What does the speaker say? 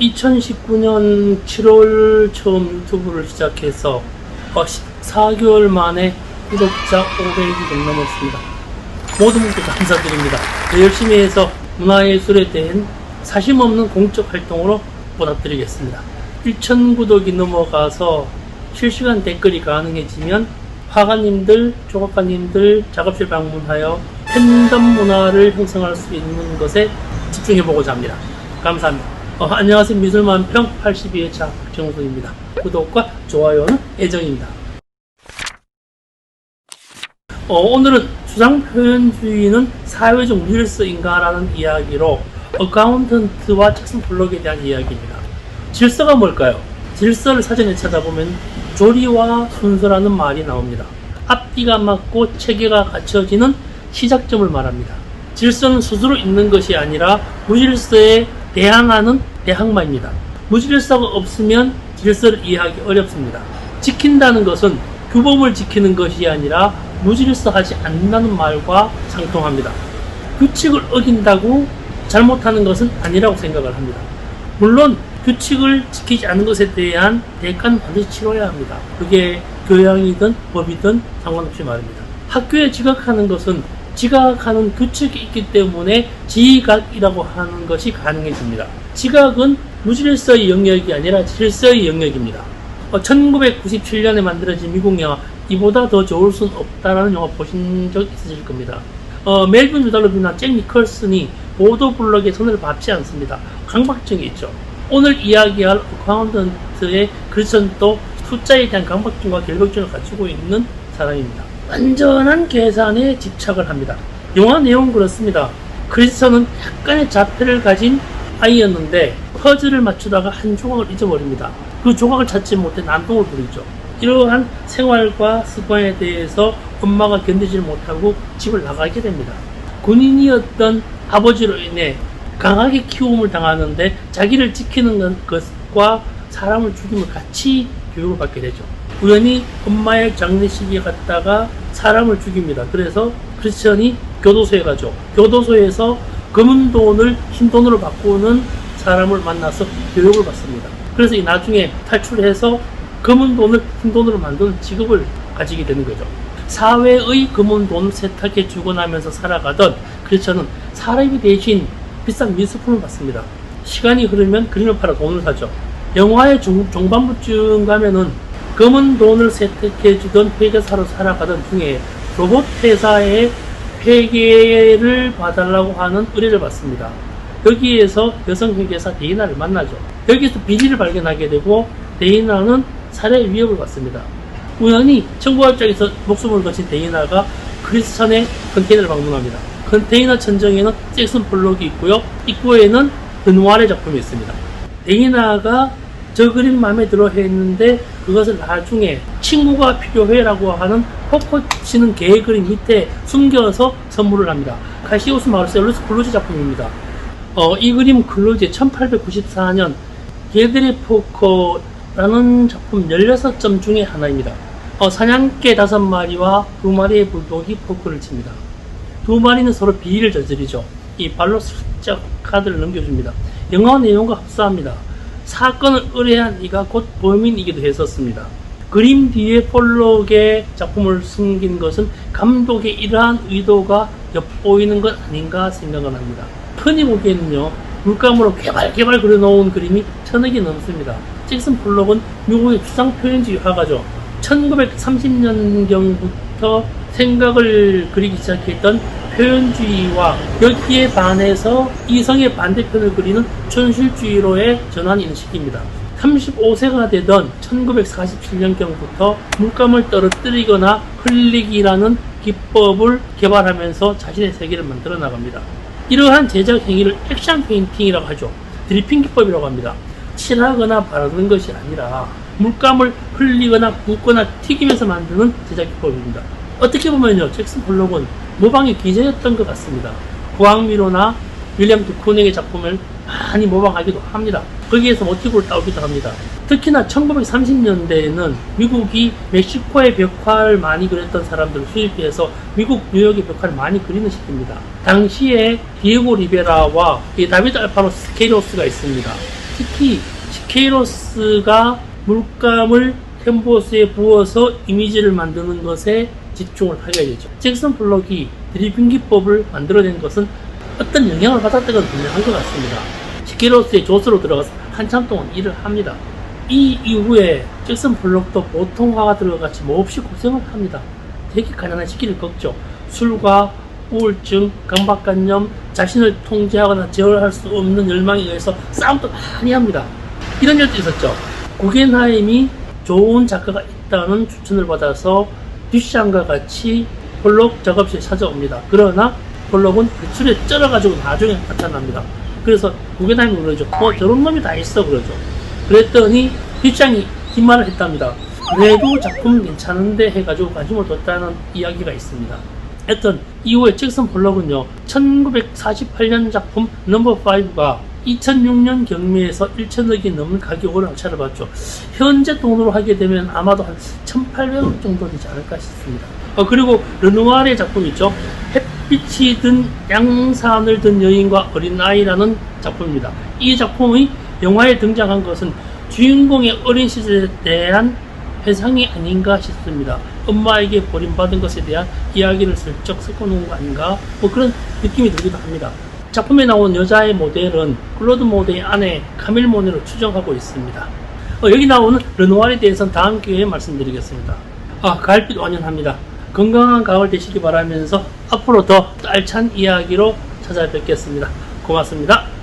2019년 7월 처음 유튜브를 시작해서 4개월 만에 구독자 500이 좀 넘었습니다. 모든 분께 감사드립니다. 더 열심히 해서 문화예술에 대한 사심 없는 공적 활동으로 보답드리겠습니다. 1천 구독이 넘어가서 실시간 댓글이 가능해지면 화가님들, 조각가님들 작업실 방문하여 팬덤 문화를 형성할 수 있는 것에 집중해보고자 합니다. 감사합니다. 어, 안녕하세요. 미술만평 82회차 박정수입니다. 구독과 좋아요는 애정입니다. 어, 오늘은 주장표현주의는 사회적 질서인가 라는 이야기로 어카운턴트와 책슨 블록에 대한 이야기입니다. 질서가 뭘까요? 질서를 사전에 찾아보면 조리와 순서라는 말이 나옵니다. 앞뒤가 맞고 체계가 갖춰지는 시작점을 말합니다. 질서는 스스로 있는 것이 아니라 무질서에 대항하는 대항마입니다. 무질서가 없으면 질서를 이해하기 어렵습니다. 지킨다는 것은 규범을 지키는 것이 아니라 무질서하지 않는다는 말과 상통합니다. 규칙을 어긴다고 잘못하는 것은 아니라고 생각을 합니다. 물론 규칙을 지키지 않는 것에 대한 대가는 반드시 치러야 합니다. 그게 교양이든 법이든 상관없이 말입니다. 학교에 지각하는 것은 지각하는 규칙이 있기 때문에 지각이라고 하는 것이 가능해집니다. 지각은 무질서의 영역이 아니라 질서의 영역입니다. 1997년에 만들어진 미국 영화 이보다 더 좋을 순 없다라는 영화 보신 적 있으실 겁니다. 어, 멜빈 유달로비나 잭 니컬슨이 블록에 손을 밟지 않습니다. 강박증이 있죠. 오늘 이야기할 어카운턴트의 크리스천도 숫자에 대한 강박증과 결벽증을 가지고 있는 사람입니다. 완전한 계산에 집착을 합니다. 영화 내용은 그렇습니다. 크리스천은 약간의 자폐를 가진 아이였는데 퍼즐을 맞추다가 한 조각을 잊어버립니다. 그 조각을 찾지 못해 난동을 부리죠. 이러한 생활과 습관에 대해서 엄마가 견디지 못하고 집을 나가게 됩니다. 군인이었던 아버지로 인해 강하게 키움을 당하는데 자기를 지키는 것과 사람을 죽임을 같이 교육을 받게 되죠. 우연히 엄마의 장례식에 갔다가 사람을 죽입니다. 그래서 크리스천이 교도소에 가죠. 교도소에서 검은 돈을 흰 돈으로 바꾸는 사람을 만나서 교육을 받습니다. 그래서 이 나중에 탈출해서 검은 돈을 흰 돈으로 만드는 직업을 가지게 되는 거죠. 사회의 검은 돈 세탁해 주고 나면서 살아가던 크리스천은 사람이 대신 비싼 미술품을 받습니다. 시간이 흐르면 그림을 팔아 돈을 사죠. 영화의 중, 중반부쯤 가면은 검은 돈을 세탁해 주던 회계사로 살아가던 중에 로봇 회사의 회계를 봐달라고 하는 의뢰를 받습니다. 여기에서 여성 회계사 데이나를 만나죠. 여기서 비리를 발견하게 되고 데이나는 살해 위협을 받습니다. 우연히 정보합작에서 목숨을 거친 데이나가 크리스천의 컨테이너를 방문합니다. 컨테이너 천정에는 잭슨 블록이 있고요. 입구에는 드누아의 작품이 있습니다. 데이나가 저 그림 마음에 들어 했는데 그것을 나중에 친구가 필요해라고 하는 포커 치는 개 그림 밑에 숨겨서 선물을 합니다. 카시오스 마르셀루스 클루지 작품입니다. 어, 이 그림 클루지 1894년 개들의 포커라는 작품 16점 중에 하나입니다. 어, 사냥개 5마리와 2마리의 불독이 포크를 칩니다. 두 마리는 서로 비리를 저지르죠. 이 발로 슬쩍 카드를 넘겨줍니다. 영화 내용과 흡사합니다. 사건을 의뢰한 이가 곧 범인이기도 했었습니다. 그림 뒤에 폴록의 작품을 숨긴 것은 감독의 이러한 의도가 엿보이는 것 아닌가 생각을 합니다. 흔히 보기에는요, 물감으로 개발개발 그려놓은 그림이 천여 개 넘습니다. 잭슨 폴록은 미국의 추상 표현주의 화가죠. 1930년경부터 생각을 그리기 시작했던 표현주의와 여기에 반해서 이성의 반대편을 그리는 촌실주의로의 전환 인식입니다. 35세가 되던 1947년경부터 물감을 떨어뜨리거나 흘리기라는 기법을 개발하면서 자신의 세계를 만들어 나갑니다. 이러한 제작 행위를 액션 페인팅이라고 하죠. 드리핑 기법이라고 합니다. 칠하거나 바르는 것이 아니라 물감을 흘리거나 붓거나 튀기면서 만드는 제작 기법입니다. 어떻게 보면요, 잭슨 폴록은 모방의 기재였던 것 같습니다. 구황미로나 윌리엄 드쿠넥의 작품을 많이 모방하기도 합니다. 거기에서 모티브를 따오기도 합니다. 특히나 1930년대에는 미국이 멕시코의 벽화를 많이 그렸던 사람들을 수입해서 미국 뉴욕의 벽화를 많이 그리는 시기입니다. 당시에 디에고 리베라와 이 다비드 알파노 스케리오스가 있습니다. 특히 시케이로스가 물감을 캔버스에 부어서 이미지를 만드는 것에 집중을 하게 되죠. 잭슨 블록이 드리핑 기법을 만들어낸 것은 어떤 영향을 받았던 건 분명한 것 같습니다. 시케이로스의 조수로 들어가서 한참 동안 일을 합니다. 이 이후에 잭슨 블록도 보통 화가들과 같이 몹시 고생을 합니다. 되게 가난한 시기를 겪죠. 술과 우울증, 강박관념, 자신을 통제하거나 제어할 수 없는 열망에 의해서 싸움도 많이 합니다. 이런 일도 있었죠. 구겐하임이 좋은 작가가 있다는 추천을 받아서 듀샹과 같이 볼록 작업실에 찾아옵니다. 그러나 볼록은 배출에 쩔어가지고 나중에 나타납니다. 그래서 구겐하임이 그러죠. 어, 저런 놈이 다 있어. 그러죠. 그랬더니 듀샹이 이 말을 했답니다. 그래도 작품 괜찮은데 해가지고 관심을 뒀다는 이야기가 있습니다. 하여튼 이후에 잭슨 볼록은요 1948년 작품 넘버 5가 2006년 경매에서 1천억이 넘는 가격으로 낙찰을 받죠. 현재 돈으로 하게 되면 아마도 한 1,800억 정도 되지 않을까 싶습니다. 어, 그리고 르누아르의 작품 있죠. 햇빛이 든 양산을 든 여인과 어린아이라는 작품입니다. 이 작품이 영화에 등장한 것은 주인공의 어린 시절에 대한 회상이 아닌가 싶습니다. 엄마에게 버림받은 것에 대한 이야기를 슬쩍 섞어놓은 거 아닌가? 뭐 그런 느낌이 들기도 합니다. 작품에 나온 여자의 모델은 클로드 모델의 아내 카밀 모네로 추정하고 있습니다. 어, 여기 나오는 르누아르에 대해서는 다음 기회에 말씀드리겠습니다. 아, 가을빛 완연합니다. 건강한 가을 되시기 바라면서 앞으로 더 알찬 이야기로 찾아뵙겠습니다. 고맙습니다.